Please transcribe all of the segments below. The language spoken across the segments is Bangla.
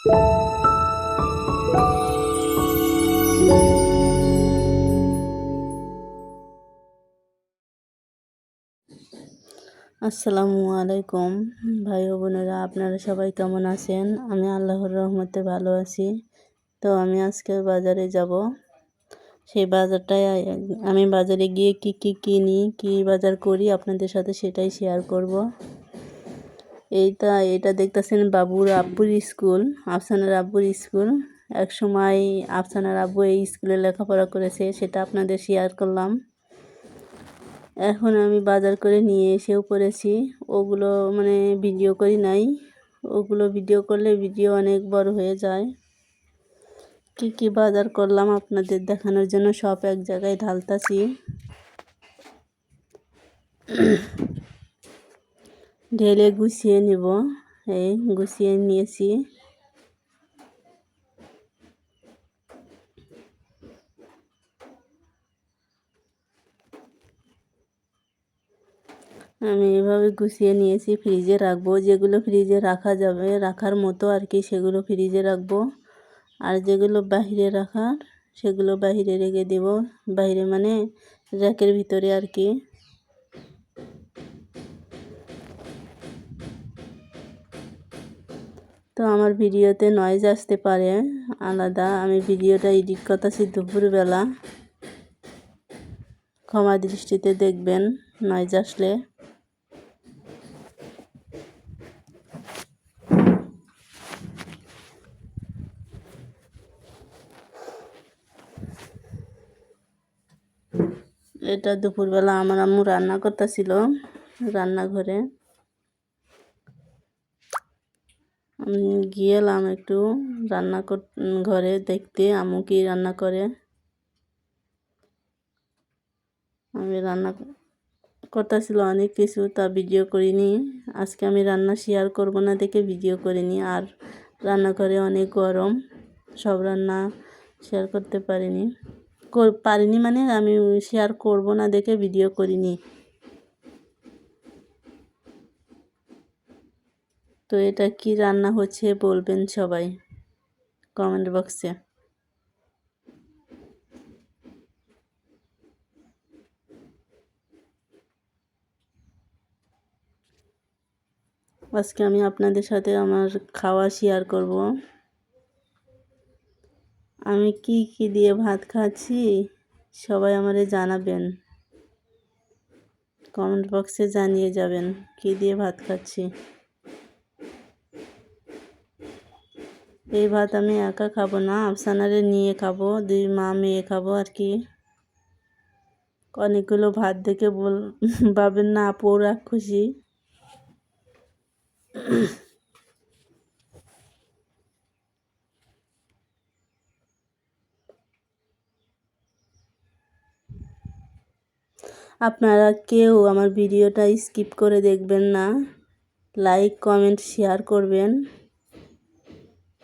আসসালামু আলাইকুম, ভাই ও বোনেরা, আপনারা সবাই কেমন আছেন? আমি আল্লাহর রহমতে ভালো আছি। তো আমি আজকে বাজারে যাব। সেই বাজারটাই আমি বাজারে গিয়ে কি কি কিনি, কি বাজার করি, আপনাদের সাথে সেটাই শেয়ার করব। এইটা এটা দেখতেছেন বাবুর আব্বুর স্কুল, আফসানার আব্বুর স্কুল। এক সময় আফসানার আব্বু এই স্কুলে লেখাপড়া করেছে, সেটা আপনাদের শেয়ার করলাম। এখন আমি বাজার করে নিয়ে এসেও পড়েছি। ওগুলো মানে ভিডিও করি নাই। ওগুলো ভিডিও করলে ভিডিও অনেক বড় হয়ে যায়। কি কি বাজার করলাম আপনাদের দেখানোর জন্য, সব এক জায়গায় ঢালতাছি। ঢেলে গুছিয়ে নেব এই গুছিয়ে নিয়েছি আমি এভাবে গুছিয়ে নিয়েছি ফ্রিজে রাখব, যেগুলো ফ্রিজে রাখা যাবে, রাখার মতো আর কি সেগুলো ফ্রিজে রাখব। আর যেগুলো বাহিরে রাখার, সেগুলো বাহিরে রেখে দেব। বাইরে মানে র্যাকের ভিতরে আর কি। তো আমার ভিডিওতে নয়েজ আসতে পারে, আলাদা। আমি ভিডিওটা এডিট করতেছি দুপুরবেলা। ক্ষমা দৃষ্টিতে দেখবেন নয়েজ আসলে। এটা দুপুরবেলা আমার আম্মু রান্না করতেছিল, রান্নাঘরে আমি গিয়েলাম একটু রান্না ঘরে দেখতে আমু কি রান্না করে? আমি রান্না করতেছিল অনেক কিছু, তা ভিডিও করিনি। আজকে আমি রান্না শেয়ার করব না দেখে ভিডিও করিনি, আর রান্নাঘরে অনেক গরম, সব রান্না শেয়ার করতে পারিনি। পারিনি মানে আমি শেয়ার করব না দেখে ভিডিও করিনি। তো এটা কি রান্না হচ্ছে বলবেন সবাই কমেন্ট বক্সে আজকে আমি আপনাদের সাথে আমার খাওয়া শেয়ার করব। আমি কি কি দিয়ে ভাত খাচ্ছি সবাই আমারে জানাবেন। কমেন্ট বক্সে জানিয়ে যাবেন কি দিয়ে ভাত খাচ্ছি। এই ভাত আমি একা খাব না, আফসানারে নিয়ে খাব, দুই মা মেয়ে খাব আর কি। অনেকগুলো ভাত দেখে বল পাবেন না আপৌরা খুশি। আপনারা কেউ আমার ভিডিওটা স্কিপ করে দেখবেন না। লাইক, কমেন্ট, শেয়ার করবেন।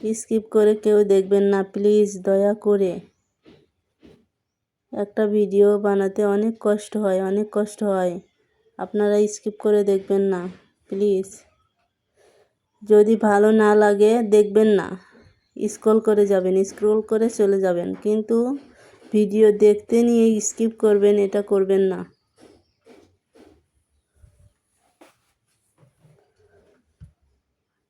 স্কিপ করে কেউ দেখবেন না, প্লিজ দয়া করে। একটা ভিডিও বানাতে অনেক কষ্ট হয়, অনেক কষ্ট হয়। আপনারা স্কিপ করে দেখবেন না, প্লিজ। যদি ভালো না লাগে, দেখবেন না। স্ক্রল করে যাবেন, স্ক্রল করে চলে যাবেন, কিন্তু ভিডিও দেখতে নিয়ে স্কিপ করবেন, এটা করবেন না।